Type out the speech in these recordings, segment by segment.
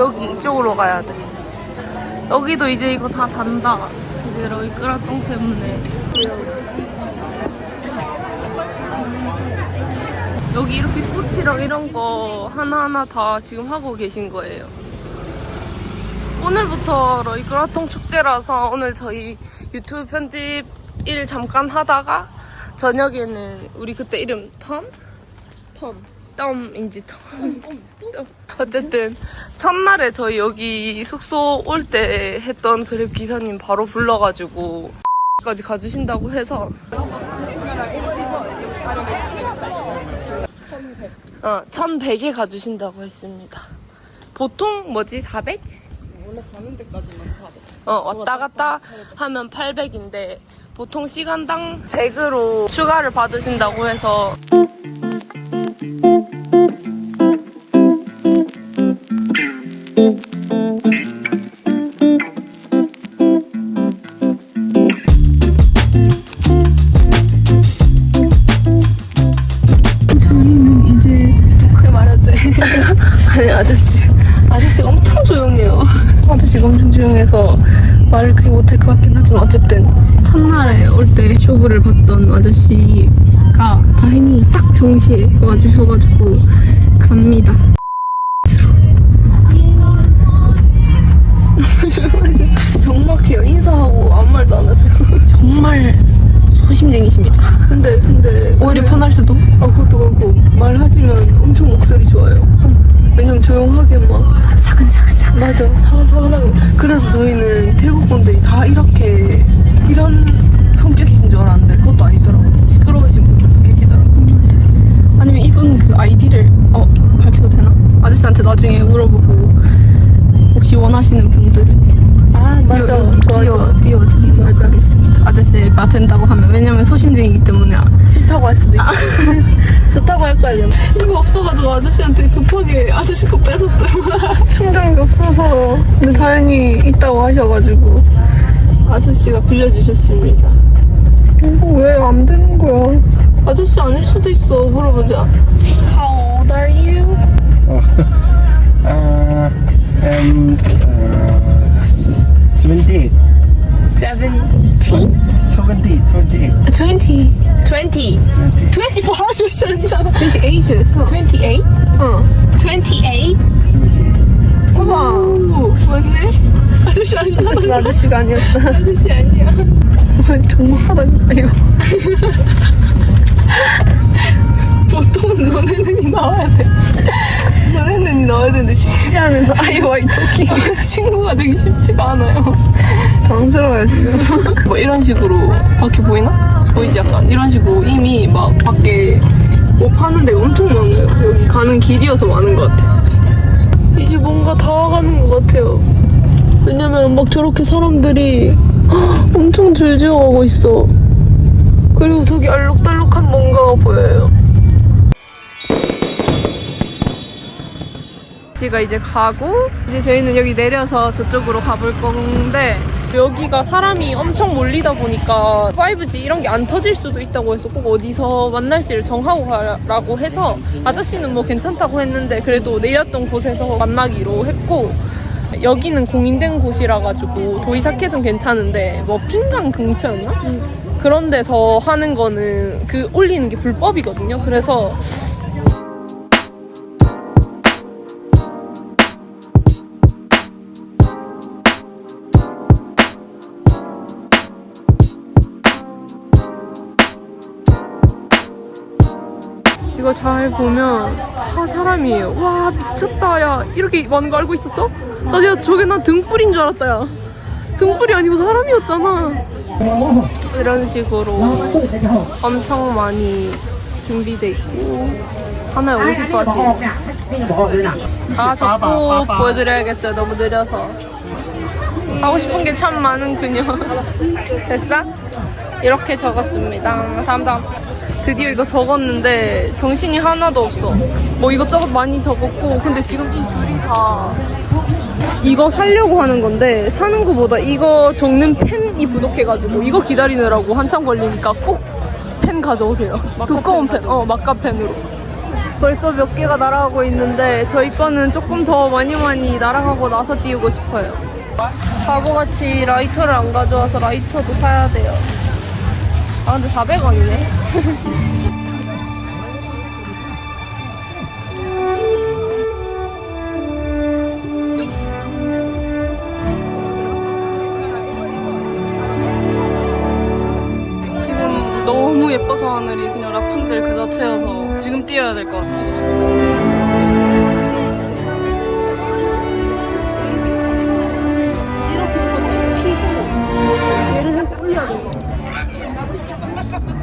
여기 이쪽으로 가야 돼. 여기도 이제 이거 다 단다. 이제 러이 끄라똥 때문에. 여기 이렇게 꽃이랑 이런 거 하나하나 다 지금 하고 계신 거예요. 오늘부터 러이그라통 축제라서 오늘 저희 유튜브 편집 일 잠깐 하다가 저녁에는 우리 그때 이름 텀? 텀. 덤인지 텀. 덤. 어쨌든 첫날에 저희 여기 숙소 올 때 했던 그랩 기사님 바로 불러가지고 까지 가주신다고 해서 어, 1100에 가주신다고 했습니다. 보통 뭐지? 400? 원래 가는 데까지만 400. 어, 왔다 갔다 하면 800인데 보통 시간당 100으로 추가를 받으신다고 해서 아저씨가 다행히 딱 정시에 와주셔가지고 갑니다. 정막해요. 인사하고 아무 말도 안 하세요. 정말 소심쟁이십니다. 근데 근데 오히려 편할 수도. 아 그것도 그렇고 말하지만 엄청 목소리 좋아요. 왜냐면 조용하게 막 사근사근사근 맞아 사근사근하게 그래서 저희는 태국 분들이 다 이렇게 이런 성격이신 줄 알았는데 그것도 아니더라고요. 시끄러우신 분들도 계시더라고요. 아니면 이분 그 아이디를 어 밝혀도 되나? 아저씨한테 나중에 물어보고 혹시 원하시는 분들은 아, 맞아. 띄워. 띄워드리도록 하겠습니다. 아저씨가 된다고 하면 왜냐면 소심쟁이기 때문에 싫다고 할 수도 있어. 좋다고 할 거야, 그냥. 이거 없어가지고 아저씨한테 급하게 아저씨 거 뺏었어요. 충전기 없어서. 근데 다행히 있다고 하셔가지고 아저씨가 빌려주셨습니다. 이거 왜 안 되는 거야? 아저씨 아닐 수도 있어. 물어보자. How old are you? uh, and uh, 78. 17? 70, 78. 20. 20. 24 아저씨 아니잖아. 28였어. 28? 어. 28? 봐봐. 맞네? 아저씨 아니잖아. 어쨌든 아저씨가 아니었다. 아저씨 아니야. 정확하다니까, 이거. 보통은 너네는이 나와야 돼. 너네는이 나와야 되는데 쉽지 않은 아이와이 토킹 친구가 되기 쉽지가 않아요. 당스러워요 지금. 뭐 이런 식으로 밖에 보이나? 보이지 약간 이런 식으로 이미 막 밖에 뭐 파는 데가 엄청 많아요. 여기 가는 길이어서 많은 것 같아. 이제 뭔가 다 와가는 것 같아요. 왜냐면 막 저렇게 사람들이 엄청 줄지어 가고 있어. 그리고 저기 알록달록한 뭔가가 보여요. 씨가 이제 가고 이제 저희는 여기 내려서 저쪽으로 가볼 건데 여기가 사람이 엄청 몰리다 보니까 5G 이런 게 안 터질 수도 있다고 해서 꼭 어디서 만날지를 정하고 가라고 해서 아저씨는 뭐 괜찮다고 했는데 그래도 내렸던 곳에서 만나기로 했고 여기는 공인된 곳이라 가지고 도이사켓은 괜찮은데 뭐 핑강 근처였나? 그런 데서 하는 거는 그 올리는 게 불법이거든요. 그래서 보면 다 사람이에요. 와 미쳤다 야 이렇게 많은 거 알고 있었어? 나 야 저게 난 등불인 줄 알았다 야. 등불이 아니고 사람이었잖아. 이런 식으로 엄청 많이 준비돼 있고 하나에 50바트. 아 자꾸 보여드려야겠어요. 너무 느려서. 하고 싶은 게 참 많은 그녀. 됐어? 이렇게 적었습니다. 다음 다음. 드디어 이거 적었는데 정신이 하나도 없어. 뭐 이것저것 많이 적었고 근데 지금 이 줄이 다 이거 사려고 하는 건데 사는 거보다 이거 적는 펜이 부족해가지고 이거 기다리느라고 한참 걸리니까 꼭 펜 가져오세요. 두꺼운 펜, 어 마카펜으로. 벌써 몇 개가 날아가고 있는데 저희 거는 조금 더 많이 많이 날아가고 나서 띄우고 싶어요. 바보같이 라이터를 안 가져와서 라이터도 사야 돼요. 아 근데 400원이네. 지금 너무 예뻐서 하늘이 그냥 라푼젤 그 자체여서 지금 뛰어야 될 것 같아.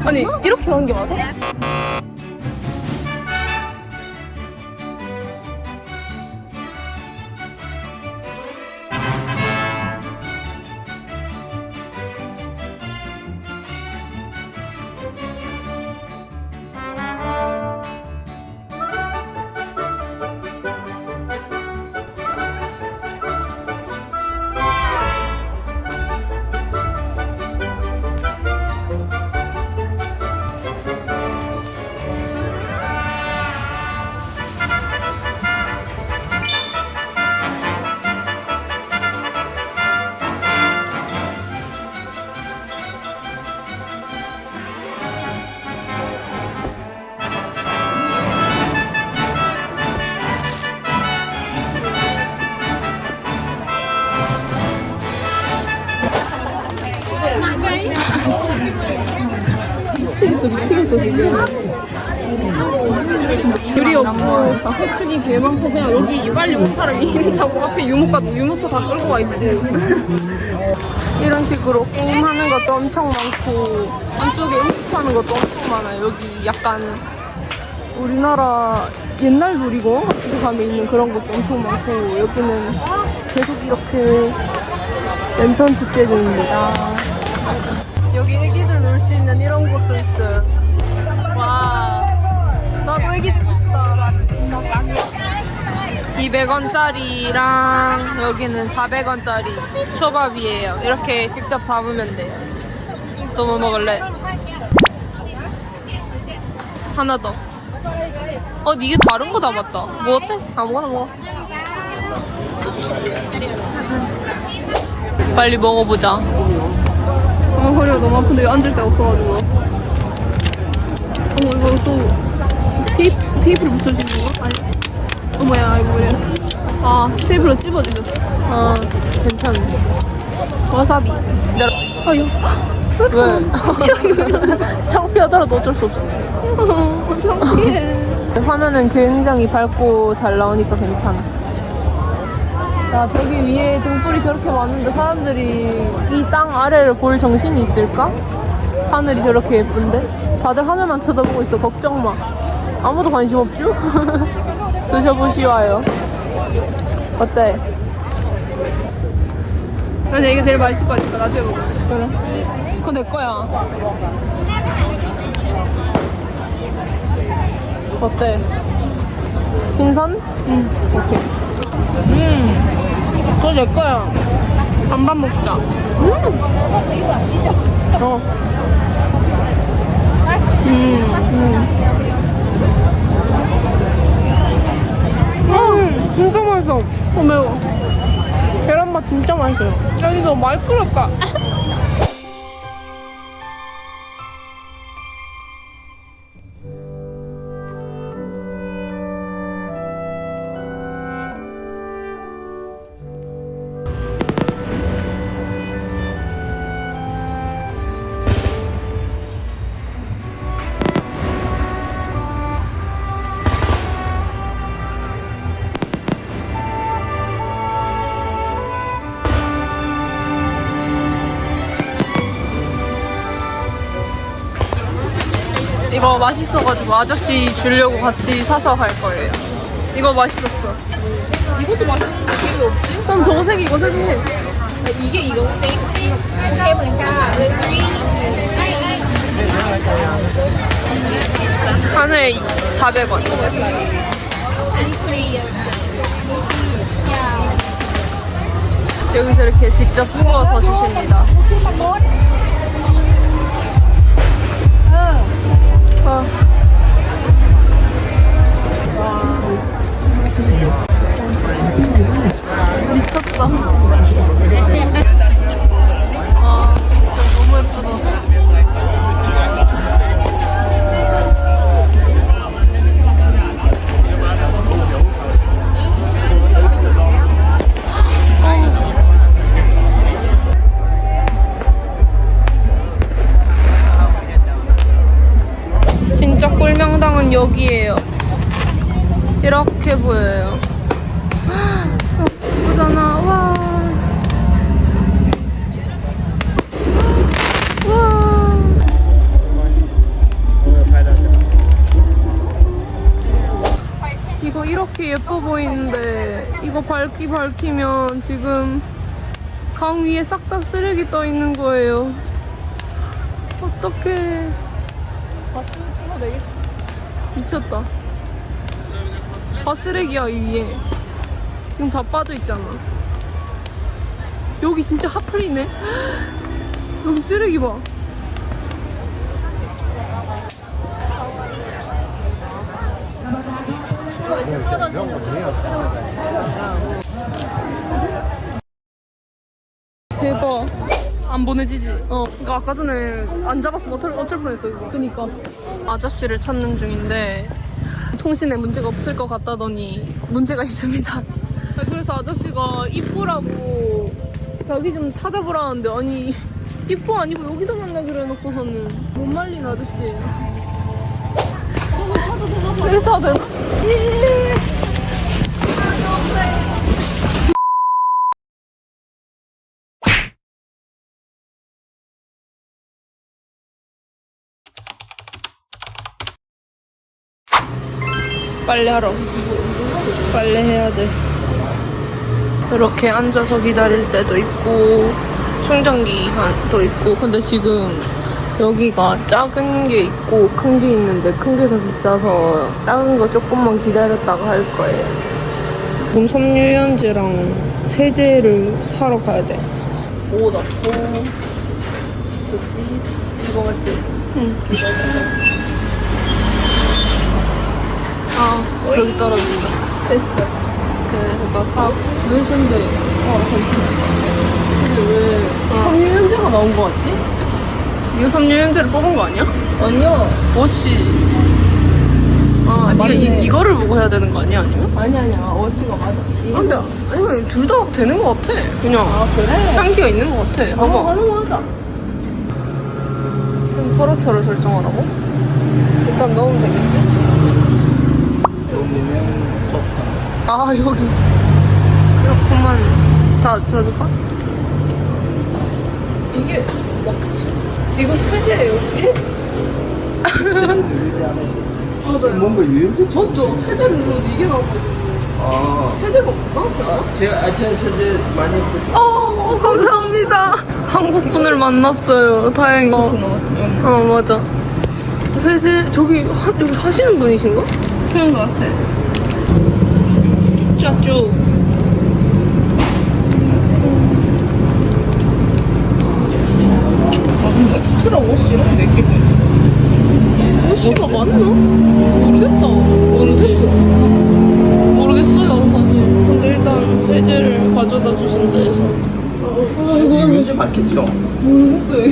아니 이렇게 하는 게 맞아? 좌회축이 개 많고 그냥 여기 빨리 온 사람 이름 자고 앞에 유모차 유모차 다 끌고 와 있고 이런 식으로 게임하는 것도 엄청 많고 안쪽에 음식하는 것도 엄청 많아요 여기 약간 우리나라 옛날 놀이공 같은 데 가면 있는 그런 것도 엄청 많고 여기는 계속 이렇게 랜턴 축제 중입니다 여기 애기들 놀 수 있는 이런 곳도 있어요. 와, 나도 애기 탔다. 200원짜리랑 여기는 400원짜리 초밥이에요. 이렇게 직접 담으면 돼요. 또 뭐 먹을래? 하나 더. 어, 이게 다른 거 담았다. 뭐 어때? 아무거나 먹어. 빨리 먹어보자. 어, 허리가 너무 아픈데 왜 앉을 데가 없어가지고. 어머, 이거 또 테이프, 테이프를 붙여주는 건가? 아니. 어머야, 이거 뭐야. 아, 스테이프로 찝어주셨어. 아, 괜찮네. 와사비. 아유. 왜? 창피하더라도 어쩔 수 없어. 창피해. 화면은 굉장히 밝고 잘 나오니까 괜찮아. 야, 저기 위에 등불이 저렇게 많은데 사람들이 이 땅 아래를 볼 정신이 있을까? 하늘이 저렇게 예쁜데? 다들 하늘만 쳐다보고 있어. 걱정 마. 아무도 관심 없죠? 드셔보시와요. 어때? 근데 이게 제일 맛있을 것 같으니까 나중에 먹어. 그래. 그거 내 거야. 어때? 신선? 응. 오케이. 음, 그거 내 거야. 반반 먹자. 음. 어. 음, 음. 진짜 맛있어. 어, 매워. 계란맛 진짜 맛있어요. 여기 너무 많이 끓였다. 이거 맛있어가지고 아저씨 주려고 같이 사서 갈 거예요. 이거 맛있었어. 이것도 맛있는데 이게 없지? 그럼 저거 세 개, 이거 해. 이게 이거 세 개. 하나에 400원. 여기서 이렇게 직접 구워서 주십니다. 아. 예뻐 보이는데 이거 밝기 밝히면 지금 강 위에 싹 다 쓰레기 떠 있는 거예요. 어떡해. 마트는 찍어 내겠다. 미쳤다. 다 쓰레기야 이 위에. 지금 다 빠져 있잖아. 여기 진짜 핫플이네. 여기 쓰레기 봐. 대박. 안 보내지지? 어. 이거 아까 전에 안 잡았으면 어쩔, 어쩔 뻔했어, 이거. 그니까. 아저씨를 찾는 중인데, 통신에 문제가 없을 것 같다더니, 문제가 있습니다. 그래서 아저씨가 입구라고, 저기 좀 찾아보라는데, 아니, 입구 아니고 여기서 만나기로 해놓고서는 못 말린 아저씨예요. 여기서 되나? 빨래하러 왔어. 빨래 해야 돼. 이렇게 앉아서 기다릴 때도 있고, 충전기 도 있고, 근데 지금 여기가 작은 게 있고, 큰 게 있는데, 큰 게 더 비싸서 작은 거 조금만 기다렸다가 할 거예요. 그럼 섬유유연제랑 세제를 사러 가야 돼. 오, 나 또. 이거 맞지? 응. 아, 저기 떨어진다. 됐어. 그거 사. 왜 근데? 아, 근데 왜 섬유유연제가 나온 거 같지? 이거 섬유유연제를 뽑은 거 아니야? 아니야. 워시. 아, 네가 이, 이거를 보고 해야 되는 거 아니야? 아니면? 아니 아니야 워시가 맞아 아, 근데 이거 둘다 되는 거 같아. 그냥 아 그래? 향기가 있는 거 같아. 어 봐봐. 가능하다 템퍼러처를 설정하라고? 일단 넣으면 되겠지? 아 여기 그렇구만 다 들어줄까? 이게 맞겠지? 이거 세제예요 혹시? 뭔가 유연제 맞죠? 세제를 넣어도 이게 나왔거든요 아, 세제가 없나? 제가 아차 세제 많이 어 감사합니다. 한국 분을 만났어요. 다행히. 어, 나왔지 어 맞아. 세제 저기 하, 여기 사시는 분이신가? 그런 거 같아. 짜쭉 아 근데 엑스트라 워시 이렇게 내끼네 호시가 맞나? 모르겠다. 모르겠어. 모르겠어요, 사실. 근데 일단 세제를 가져다 주신다 해서. 아, 이거 유연제 맞겠죠? 모르겠어요.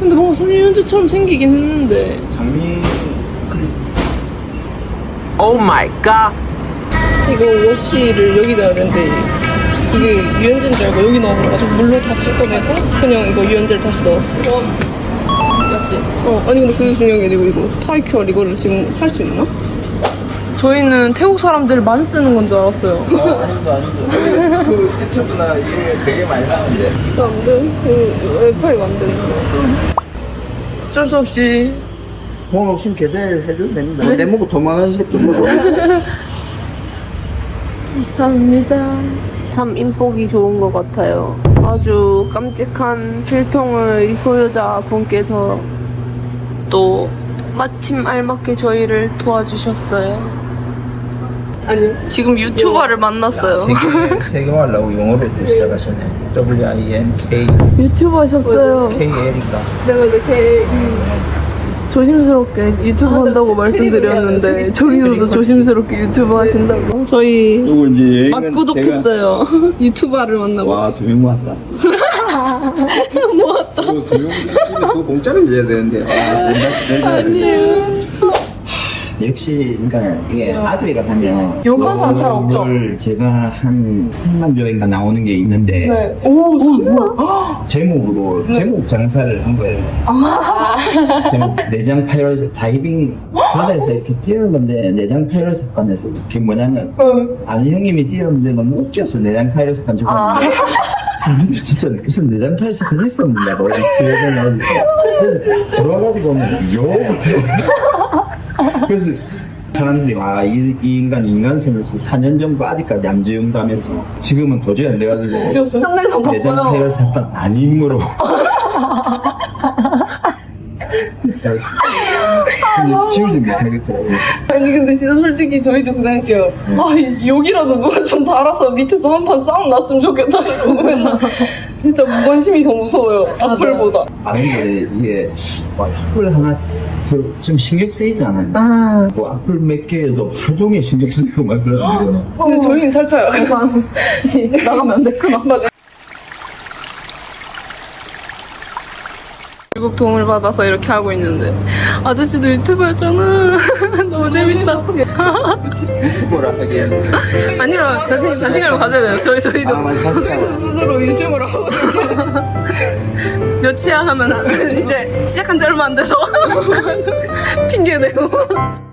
근데 뭔가 섬유유연제처럼 생기긴 했는데. 장미 오 마이 갓 이거 워시를 여기 넣어야 되는데, 이게 유연제인 줄 알고 여기 넣어가지고 물로 다 씻어내고, 그냥 이거 유연제를 다시 넣었어. 맞지? 어, 아니 근데 그게 중요한 게 아니고 이거 타이큐얼 이거를 지금 할 수 있나? 저희는 태국 사람들만 쓰는 건 줄 알았어요. 어, 아닙니다 아닙니다 그 유튜브나 이게 되게 많이 나오는데 안 돼. 그 와이파이가 안 되는 거. 어쩔 수 없이 돈 없으면 개대해줘도 됩니다 내 먹고 도망가는 새끼 뭐 감사합니다. 참 인복이 좋은 것 같아요. 아주 깜찍한 필통을 이 소유자 분께서 또 마침 알맞게 저희를 도와주셨어요. 아니요. 지금 유튜버를 만났어요. 세계, 세계 하려고 영어로 또 시작하셨네. W-I-N-K 유튜버 하셨어요. K-L인가? 내가 이렇게 조심스럽게 유튜브 한다고 말씀드렸는데 저기서도 조심스럽게 유튜브 하신다고. 저희 그리고 이제 여행은 맛구독했어요. 유튜버를 만나고. 와, 두명 모았다. 그거 공짜로 줘야 되는데. 아, 아니에요. 역시, 그러니까 이게 아들이라 하면. 욕하는 사람 잘 없죠? 오늘 제가 한 3만 조인가 나오는 게 있는데. 네. 오 정말? 제목으로 제목 장사를 한 거예요. 제목 내장 파이럴 다이빙 바다에서 이렇게 뛰는 건데 내장 파이럴 사건에서 그게 뭐냐면 아니 형님이 뛰었는데 너무 웃겨서 내장 파이럴 사건 죽었는데 사람들이 진짜 무슨 내장 파이럴 사건 있었는다고 이 스웨덴 어디서 들어가가지고 욕 그래서 사람들이 아, 이, 이 인간 인간생에서 4년 정도 아직까지 암주용다면서 지금은 도저히 안 돼가지고 상대방 내장 바빠요. 파이럴 사건 아님으로 근데 지우지 못하겠더라고요. 아니 근데 진짜 솔직히 저희도 그 생각해요. 아 이- 욕이라도 누가 좀 달아서 밑에서 한 판 싸움 났으면 좋겠다 이러고 맨날 진짜 무관심이 더 무서워요 악플보다. 아니 근데 이게 와, 악플 하나 저, 좀 신경 쓰이지 않아요? 그 악플 몇 개에도 하루 종일 신경 쓰이고 막 그러는데 근데 저희는 살쪄요 나가면 안 됐구나. 맞아 결국 도움을 받아서 이렇게 하고 있는데. 아저씨도 유튜브 했잖아. 너무 재밌다. 뭐라 하기에는. 아니요 자신, 자신감을 가져야 돼요. 저희, 저희도. 아. 저희도 스스로 유튜브를 하고 몇치야 하면 이제 시작한 지 얼마 안 돼서. 핑계대고